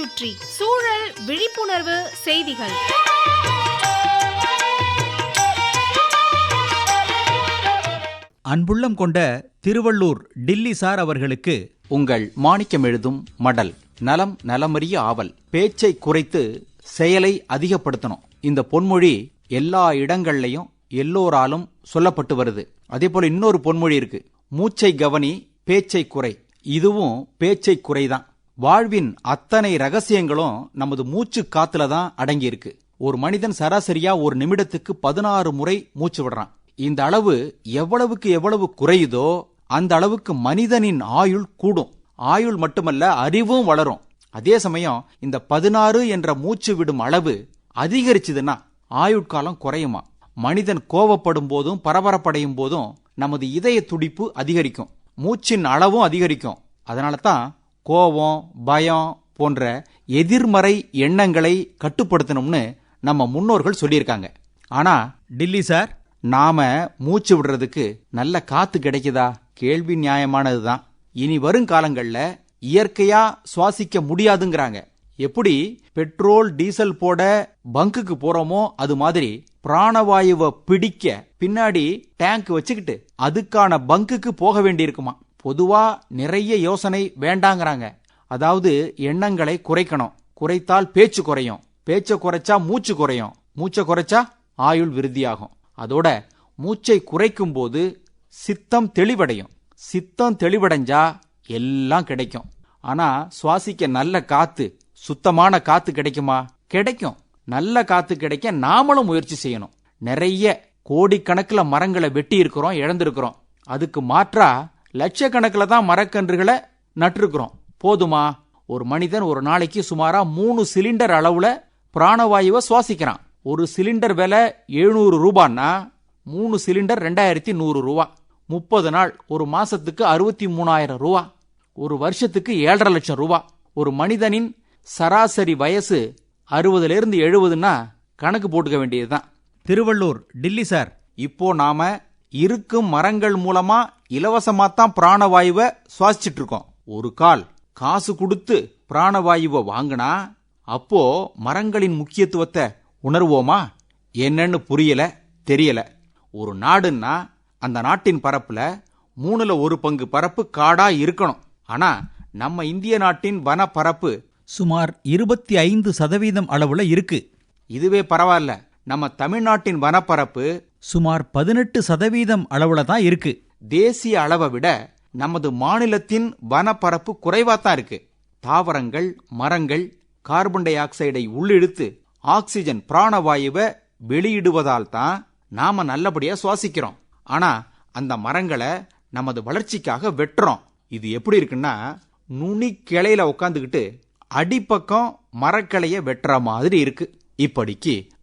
சுற்றி சூழல் விழிப்புணர்வு செய்திகள். அன்புள்ளம் கொண்ட திருவள்ளூர் டில்லி சார் அவர்களுக்கு உங்கள் மாணிக்கம் எழுதும் மடல் நலம் நலமறிய ஆவல் பேச்சை குறைத்து செயலை அதிகப்படுத்தணும். இந்த பொன்மொழி எல்லா இடங்கள்லையும் எல்லோராலும் சொல்லப்பட்டு வருது. அதே போல இன்னொரு பொன்மொழி இருக்கு மூச்சை கவனி பேச்சை குறை. இதுவும் பேச்சை குறைதான். வாழ்வின் அத்தனை ரகசியங்களும் நமது மூச்சு காத்துல தான் அடங்கி இருக்கு ஒரு மனிதன் சராசரியா ஒரு நிமிடத்துக்கு பதினாறு முறை மூச்சு விடுறான். இந்த அளவு எவ்வளவுக்கு எவ்வளவு குறையுதோ அந்த அளவுக்கு மனிதனின் ஆயுள் கூடும். ஆயுள் மட்டுமல்ல அறிவும் வளரும். அதே சமயம் இந்த பதினாறு என்ற மூச்சு விடும் அளவு அதிகரிச்சதுன்னா ஆயுட்காலம் குறையுமா? மனிதன் கோவப்படும் போதும் பரபரப்படையும் போதும் நமது இதய துடிப்பு அதிகரிக்கும். மூச்சின் அளவும் அதிகரிக்கும். அதனால தான் கோபம் பயம் போன்ற எதிர்மறை எண்ணங்களை கட்டுப்படுத்தணும்னு நம்ம முன்னோர்கள் சொல்லியிருக்காங்க. ஆனா டில்லி சார்? நாம மூச்சு விடுறதுக்கு நல்ல காத்து கிடைக்குதா? கேள்வி நியாயமானதுதான் இனி வருங்காலங்கள்ல இயற்கையா சுவாசிக்க முடியாதுங்கிறாங்க. எப்படி பெட்ரோல் டீசல் போட பங்குக்கு போறோமோ அது மாதிரி பிராணவாயுவை பிடிக்க பின்னாடி டேங்க் வச்சுக்கிட்டு அதுக்கான பங்குக்கு போக வேண்டியிருக்குமா? பொதுவா நிறைய யோசனை வேண்டாங்கிறாங்க. அதாவது எண்ணங்களை குறைக்கணும். குறைத்தால் பேச்சு குறையும். பேச்சை குறைச்சா மூச்சு குறையும். மூச்சை குறைச்சா ஆயுள் விருத்தியாகும். அதோட மூச்சை குறைக்கும் போது சித்தம் தெளிவடையும். சித்தம் தெளிவடைஞ்சா எல்லாம் கிடைக்கும். ஆனா சுவாசிக்க நல்ல காத்து சுத்தமான காத்து கிடைக்குமா? கிடைக்கும். நல்ல காத்து கிடைக்க நாமளும் முயற்சி செய்யணும். நிறைய கோடிக்கணக்கில் மரங்களை வெட்டி இருக்கிறோம் இழந்திருக்கிறோம். அதுக்கு மாற்றா லட்சக்கணக்கில் தான் மரக்கன்றுகளை நட்டிருக்கிறோம். போதுமா? ஒரு மனிதன் ஒரு நாளைக்கு சுமாரா மூணு சிலிண்டர் அளவுல பிராணவாயுவை சுவாசிக்கிறான். ஒரு சிலிண்டர் விலை எழுநூறு ரூபான்னா மூணு சிலிண்டர் ரெண்டாயிரத்தி நூறு ரூபா. முப்பது நாள் ஒரு மாசத்துக்கு அறுபத்தி மூணாயிரம் ரூபா. ஒரு வருஷத்துக்கு ஏழரை லட்சம் ரூபா. ஒரு மனிதனின் சராசரி வயசு அறுபதுல இருந்து எழுபதுன்னா கணக்கு போட்டுக்க வேண்டியதுதான். திருவள்ளூர் டில்லி சார். இப்போ நாம இருக்கும் மரங்கள் மூலமா இலவசமா தான் பிராணவாயுவை சுவாசிச்சுட்டு இருக்கோம் ஒரு கால் காசு கொடுத்து பிராணவாயுவை வாங்கினா அப்போ மரங்களின் முக்கியத்துவத்தை உணர்வோமா? என்னன்னு புரியல தெரியல. ஒரு நாடுன்னா அந்த நாட்டின் பரப்புல மூணுல ஒரு பங்கு பரப்பு காடா இருக்கணும். ஆனா நம்ம இந்திய நாட்டின் வன பரப்பு சுமார் இருபத்தி ஐந்து சதவீதம் அளவுல இருக்கு. இதுவே பரவாயில்ல. நம்ம தமிழ்நாட்டின் வனப்பரப்பு சுமார் பதினெட்டு சதவீதம் அளவுல தான் இருக்கு. தேசிய அளவை விட நமது மாநிலத்தின் வனப்பரப்பு குறைவாத்தான் இருக்கு. தாவரங்கள் மரங்கள் கார்பன் டை ஆக்சைடை உள்ளிழுத்து ஆக்சிஜன் பிராணவாயுவை வெளியிடுவதால் தான் நாம நல்லபடியா சுவாசிக்கிறோம். ஆனா அந்த மரங்களை நமது வளர்ச்சிக்காக வெட்டுறோம். இது எப்படி இருக்குன்னா நுனி கிளையில உட்காந்துக்கிட்டு அடிப்பக்கம் மரக்கிளைய வெட்டுற மாதிரி இருக்கு. இப்படிக்கு